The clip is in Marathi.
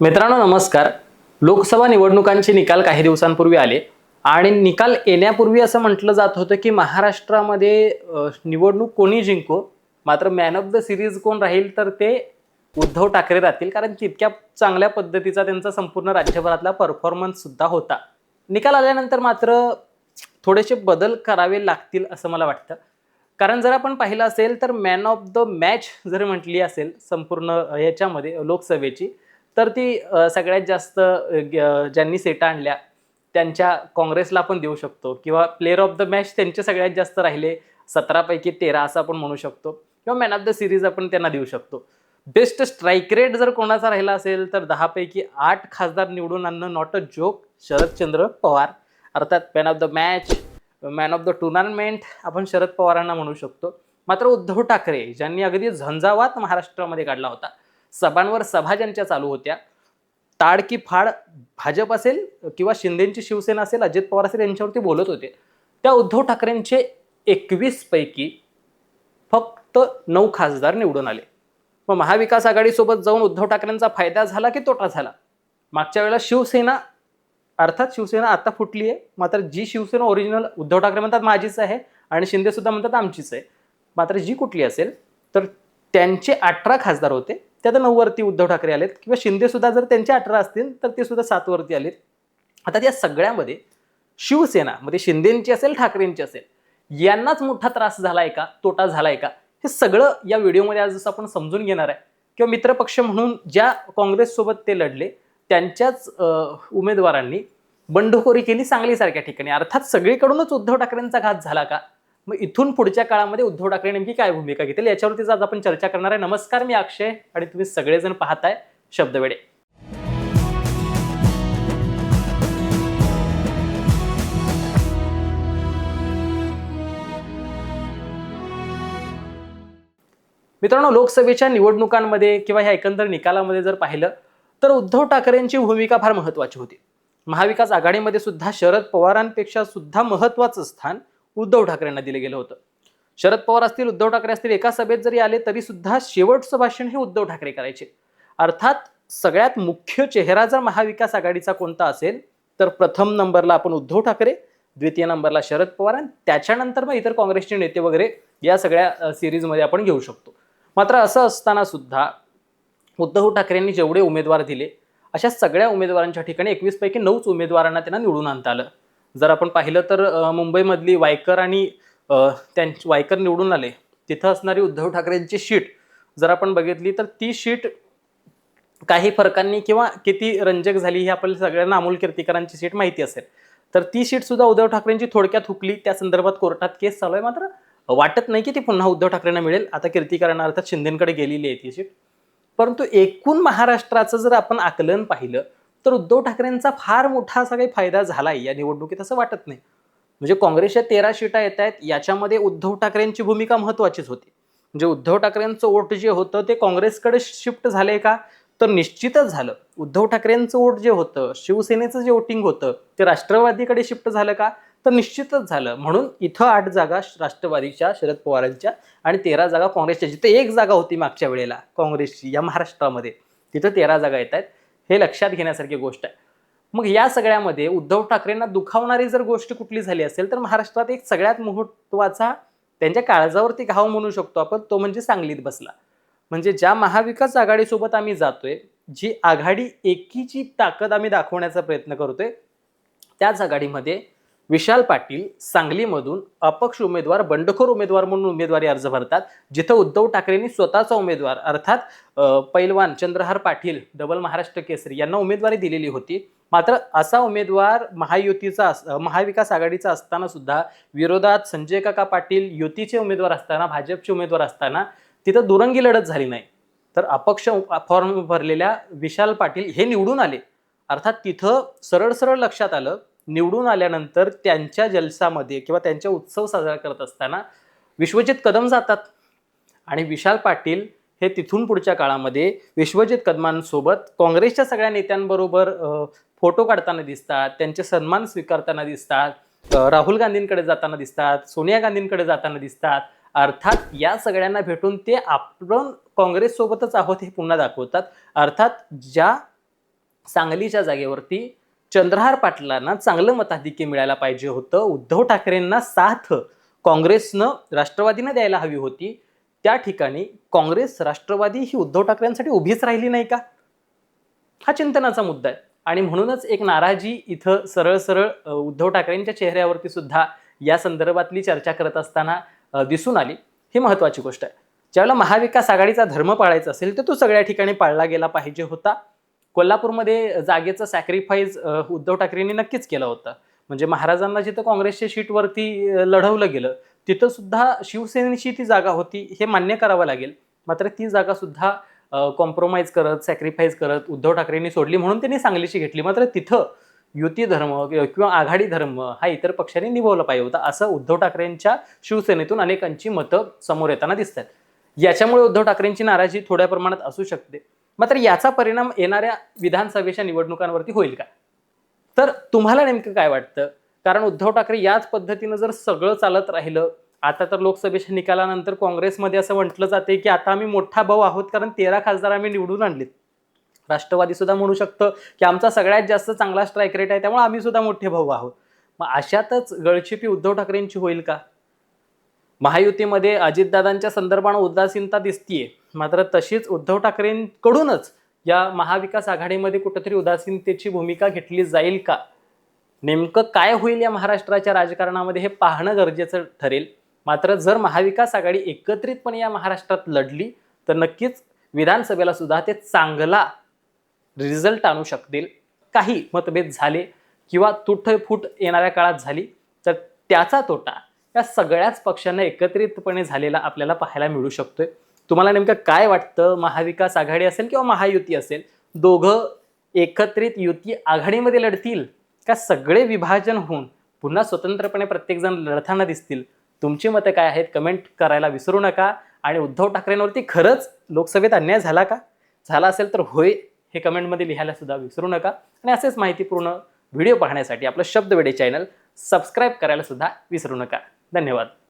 मित्रांनो नमस्कार. लोकसभा निवडणुकांचे निकाल काही दिवसांपूर्वी आले आणि निकाल येण्यापूर्वी असं म्हटलं जात होतं की महाराष्ट्रामध्ये निवडणूक कोणी जिंको मात्र मॅन ऑफ द सिरीज कोण राहील तर ते उद्धव ठाकरे राहतील कारण तितक्या चांगल्या पद्धतीचा त्यांचा संपूर्ण राज्यभरातला परफॉर्मन्स सुद्धा होता. निकाल आल्यानंतर मात्र थोडेसे बदल करावे लागतील असं मला वाटतं. कारण जर आपण पाहिलं असेल तर मॅन ऑफ द मॅच जर म्हटली असेल संपूर्ण याच्यामध्ये लोकसभेची तर ती सगळ्यात जास्त ज्यांनी सेटा आणल्या त्यांच्या काँग्रेसला आपण देऊ शकतो. किंवा प्लेअर ऑफ द मॅच त्यांचे सगळ्यात जास्त राहिले सतरापैकी तेरा असं आपण म्हणू शकतो. किंवा मॅन ऑफ द सिरीज आपण त्यांना देऊ शकतो. बेस्ट स्ट्राईक रेट जर कोणाचा राहिला असेल तर दहापैकी आठ खासदार निवडून आणणं not a joke Sharadchandra Pawar. अर्थात man of the match man of the tournament आपण शरद पवारांना म्हणू शकतो. मात्र उद्धव ठाकरे ज्यांनी अगदी झंझावात महाराष्ट्रामध्ये काढला होता सभांवर सभा ज्यांच्या चालू होत्या ताड की फाड भाजप असेल किंवा शिंदेची शिवसेना असेल अजित पवार असेल यांच्यावरती बोलत होते. त्या उद्धव ठाकरेंचे एकवीस पैकी फक्त नऊ खासदार निवडून आले. मग महाविकास आघाडीसोबत जाऊन उद्धव ठाकरेंचा फायदा झाला की तोटा झाला? मागच्या वेळेला शिवसेना अर्थात शिवसेना आता फुटली आहे मात्र जी शिवसेना ओरिजिनल उद्धव ठाकरे म्हणतात माझीच आहे आणि शिंदे सुद्धा म्हणतात आमचीच आहे. मात्र जी कुठली असेल तर त्यांचे अठरा खासदार होते. त्यात नऊवरती उद्धव ठाकरे आलेत किंवा शिंदेसुद्धा जर त्यांचे अठरा असतील तर ते सुद्धा सातवरती आलेत. आता या सगळ्यामध्ये शिवसेना म्हणजे शिंदेंची असेल ठाकरेंची असेल यांनाच मोठा त्रास झालाय का? तोटा झालाय का? हे सगळं या व्हिडिओमध्ये आज जसं आपण समजून घेणार आहे. किंवा मित्रपक्ष म्हणून ज्या काँग्रेससोबत ते लढले त्यांच्याच उमेदवारांनी बंडखोरी केली सांगलीसारख्या ठिकाणी. अर्थात सगळीकडूनच उद्धव ठाकरेंचा घात झाला का? मग इथून पुढच्या काळामध्ये उद्धव ठाकरे नेमकी काय भूमिका घेतील याच्यावरतीच आज आपण चर्चा करणार आहे. नमस्कार मी अक्षय आणि तुम्ही सगळेजण पाहताय शब्दवेडे मित्रांनो लोकसभेच्या निवडणुकांमध्ये किंवा ह्या एकंदर निकालामध्ये जर पाहिलं तर उद्धव ठाकरेंची भूमिका फार महत्वाची होती. महाविकास आघाडीमध्ये सुद्धा शरद पवारांपेक्षा सुद्धा महत्वाचं स्थान उद्धव ठाकरेंना दिलं गेलं होतं. शरद पवार असतील उद्धव ठाकरे असतील एका सभेत जरी आले तरी सुद्धा शेवटचं भाषण हे उद्धव ठाकरे करायचे. अर्थात सगळ्यात मुख्य चेहरा जर महाविकास आघाडीचा कोणता असेल तर प्रथम नंबरला आपण उद्धव ठाकरे द्वितीय नंबरला शरद पवार आणि त्याच्यानंतर मग इतर काँग्रेसचे नेते वगैरे या सगळ्या सिरीजमध्ये आपण घेऊ शकतो. मात्र असं असताना सुद्धा उद्धव ठाकरेंनी जेवढे उमेदवार दिले अशा सगळ्या उमेदवारांच्या ठिकाणी एकवीस पैकी नऊच उमेदवारांना त्यांना निवडून आणता आलं. जर आपण पाहिलं तर मुंबईमधली वायकर आणि अ, त्यां वायकर निवडून आले तिथं असणारी उद्धव ठाकरेंची शीट जर आपण बघितली तर ती शीट काही फरकांनी किंवा किती रंजक झाली ही आपल्याला सगळ्यांना अमोल कीर्तिकरांची सीट माहिती असेल. तर ती सीट सुद्धा उद्धव ठाकरेंची थोडक्यात हुकली त्या संदर्भात कोर्टात केस चालू आहे. मात्र वाटत नाही की ती पुन्हा उद्धव ठाकरेंना मिळेल. आता कीर्तीकरांना अर्थात शिंदेकडे गेलेली आहे ती सीट परंतु एकूण महाराष्ट्राचं जर आपण आकलन पाहिलं तर उद्धव ठाकरेंचा फार मोठा असा काही फायदा झालाय या निवडणुकीत असं वाटत नाही. म्हणजे काँग्रेसच्या तेरा शिटा येत आहेत याच्यामध्ये उद्धव ठाकरेंची भूमिका महत्त्वाचीच होती. म्हणजे उद्धव ठाकरेंचं वोट जे होतं ते काँग्रेसकडे शिफ्ट झाले का? तर निश्चितच झालं. उद्धव ठाकरेंचं वोट जे होतं शिवसेनेचं जे वोटिंग होतं ते राष्ट्रवादीकडे शिफ्ट झालं का? तर निश्चितच झालं. म्हणून इथं आठ जागा राष्ट्रवादीच्या शरद पवारांच्या आणि तेरा जागा काँग्रेसच्या. जिथे एक जागा होती मागच्या वेळेला काँग्रेसची या महाराष्ट्रामध्ये. तिथं तेरा जागा येत आहेत. हे लक्षात घेण्यासारखी गोष्ट आहे. मग या सगळ्यामध्ये उद्धव ठाकरेंना दुखावणारी जर गोष्ट कुठली झाली असेल तर महाराष्ट्रात एक सगळ्यात महत्त्वाचा त्यांच्या काळजावरती घाव म्हणू शकतो आपण तो म्हणजे सांगलीत बसला. म्हणजे ज्या महाविकास आघाडीसोबत आम्ही जातोय जी आघाडी एकीची ताकद आम्ही दाखवण्याचा प्रयत्न करतोय त्याच आघाडीमध्ये विशाल पाटील सांगलीमधून अपक्ष उमेदवार बंडखोर उमेदवार म्हणून उमेदवारी अर्ज भरतात जिथं उद्धव ठाकरेंनी स्वतःचा उमेदवार अर्थात पैलवान चंद्रहार पाटील डबल महाराष्ट्र केसरी यांना उमेदवारी दिलेली होती. मात्र असा उमेदवार महायुतीचा अस- महाविकास आघाडीचा असताना सुद्धा विरोधात संजय काका पाटील युतीचे उमेदवार असताना भाजपचे उमेदवार असताना तिथं दुरंगी लढत झाली नाही. तर अपक्ष फॉर्म भरलेल्या विशाल पाटील हे निवडून आले. अर्थात तिथं सरळ सरळ लक्षात आलं निवडून आल्यानंतर त्यांच्या जलसामध्ये किंवा त्यांच्या उत्सव साजरा करत असताना विश्वजित कदम जातात. आणि विशाल पाटील हे तिथून पुढच्या काळामध्ये विश्वजित कदमांसोबत काँग्रेसच्या सगळ्या नेत्यांबरोबर फोटो काढताना दिसतात त्यांचे सन्मान स्वीकारताना दिसतात राहुल गांधींकडे जाताना दिसतात सोनिया गांधींकडे जाताना दिसतात. अर्थात या सगळ्यांना भेटून ते आपण काँग्रेससोबतच आहोत हे पुन्हा दाखवतात. अर्थात ज्या सांगलीच्या जागेवरती चंद्रहार पाटलांना चांगलं मताधिक्य मिळायला पाहिजे होतं. उद्धव ठाकरेंना साथ काँग्रेसनं राष्ट्रवादीनं द्यायला हवी होती. त्या ठिकाणी काँग्रेस राष्ट्रवादी ही उद्धव ठाकरेंसाठी उभीच राहिली नाही का? हा चिंतनाचा मुद्दा आहे. आणि म्हणूनच एक नाराजी इथं सरळ सरळ उद्धव ठाकरेंच्या चेहऱ्यावरती सुद्धा या संदर्भातली चर्चा करत असताना दिसून आली. ही महत्त्वाची गोष्ट आहे. ज्यावेळेला महाविकास आघाडीचा धर्म पाळायचा असेल तर तो सगळ्या ठिकाणी पाळला गेला पाहिजे होता. कोल्हापूरमध्ये जागेचं सॅक्रिफाईस उद्धव ठाकरेंनी नक्कीच केलं होतं. म्हणजे महाराजांना जिथं काँग्रेसच्या शीटवरती लढवलं गेलं तिथं सुद्धा शिवसेनेची ती जागा होती हे मान्य करावं लागेल. मात्र ती जागा सुद्धा कॉम्प्रोमाइज करत सॅक्रिफाईस करत उद्धव ठाकरेंनी सोडली म्हणून त्यांनी सांगलीची घेतली. मात्र तिथं युती धर्म किंवा आघाडी धर्म हा इतर पक्षांनी निभवला पाहिजे होता असं उद्धव ठाकरेंच्या शिवसेनेतून अनेकांची मतं समोर येताना दिसत आहेत याच्यामुळे उद्धव ठाकरेंची नाराजी थोड्या प्रमाणात असू शकते. मात्र याचा परिणाम येणाऱ्या विधानसभेच्या निवडणुकांवरती होईल का? तर तुम्हाला नेमकं काय वाटतं? कारण उद्धव ठाकरे याच पद्धतीनं जर सगळं चालत राहिलं आता तर लोकसभेच्या निकालानंतर काँग्रेसमध्ये असं म्हटलं जाते की आता आम्ही मोठा भाऊ आहोत कारण तेरा खासदार आम्ही निवडून आणलेत. राष्ट्रवादी सुद्धा म्हणू शकतं की आमचा सगळ्यात जास्त चांगला स्ट्राईक रेट आहे त्यामुळे आम्ही सुद्धा मोठे भाऊ आहोत. मग अशातच गळचिपी उद्धव ठाकरेंची होईल का? महायुतीमध्ये अजितदादांच्या संदर्भानं उदासीनता दिसतीये. मात्र तशीच उद्धव ठाकरेंकडूनच या महाविकास आघाडीमध्ये कुठंतरी उदासीनतेची भूमिका घेतली जाईल का? नेमकं काय होईल या महाराष्ट्राच्या राजकारणामध्ये हे पाहणं गरजेचं ठरेल. मात्र जर महाविकास आघाडी एकत्रितपणे या महाराष्ट्रात लढली तर नक्कीच विधानसभेला सुद्धा ते चांगला रिझल्ट आणू शकतील. काही मतभेद झाले किंवा तुटफूट येणाऱ्या काळात झाली तर त्याचा तोटा या सगळ्याच पक्षांना एकत्रितपणे झालेला आपल्याला पाहायला मिळू शकतोय. तुम्हाला नेमकं काय वाटतं? महाविकास आघाडी असेल किंवा महायुती असेल? दोघं एकत्रित युती आघाडीमध्ये लढतील? का सगळे विभाजन होऊन पुन्हा स्वतंत्रपणे प्रत्येकजण लढताना दिसतील? तुमची मतं काय आहेत? कमेंट करायला विसरू नका. आणि उद्धव ठाकरेंवरती खरंच लोकसभेत अन्याय झाला का? झाला असेल तर होय हे कमेंटमध्ये लिहायला सुद्धा विसरू नका. आणि असेच माहितीपूर्ण व्हिडिओ पाहण्यासाठी आपलं शब्दवेडे चॅनल सबस्क्राईब करायला सुद्धा विसरू नका. धन्यवाद.